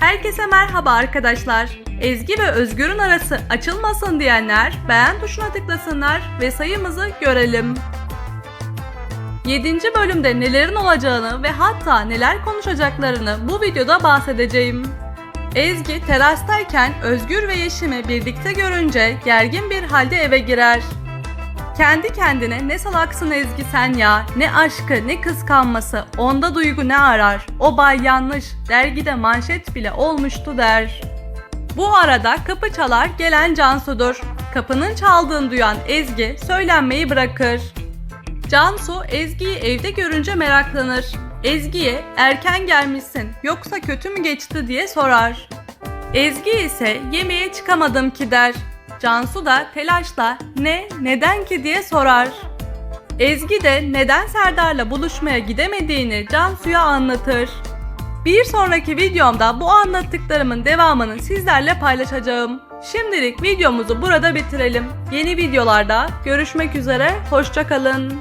Herkese merhaba arkadaşlar. Ezgi ve Özgür'ün arası açılmasın diyenler beğen tuşuna tıklasınlar ve sayımızı görelim. 7. bölümde nelerin olacağını ve hatta neler konuşacaklarını bu videoda bahsedeceğim. Ezgi terastayken Özgür ve Yeşim'i birlikte görünce gergin bir halde eve girer. Kendi kendine ne salaksın Ezgi sen ya, ne aşkı ne kıskanması, onda duygu ne arar, o bay yanlış, dergide manşet bile olmuştu der. Bu arada kapı çalar gelen Cansu'dur. Kapının çaldığını duyan Ezgi söylenmeyi bırakır. Cansu Ezgi'yi evde görünce meraklanır. Ezgi'ye erken gelmişsin yoksa kötü mü geçti diye sorar. Ezgi ise yemeğe çıkamadım ki der. Cansu da telaşla ne neden ki diye sorar. Ezgi de neden Serdar'la buluşmaya gidemediğini Cansu'ya anlatır. Bir sonraki videomda bu anlattıklarımın devamını sizlerle paylaşacağım. Şimdilik videomuzu burada bitirelim. Yeni videolarda görüşmek üzere, hoşçakalın.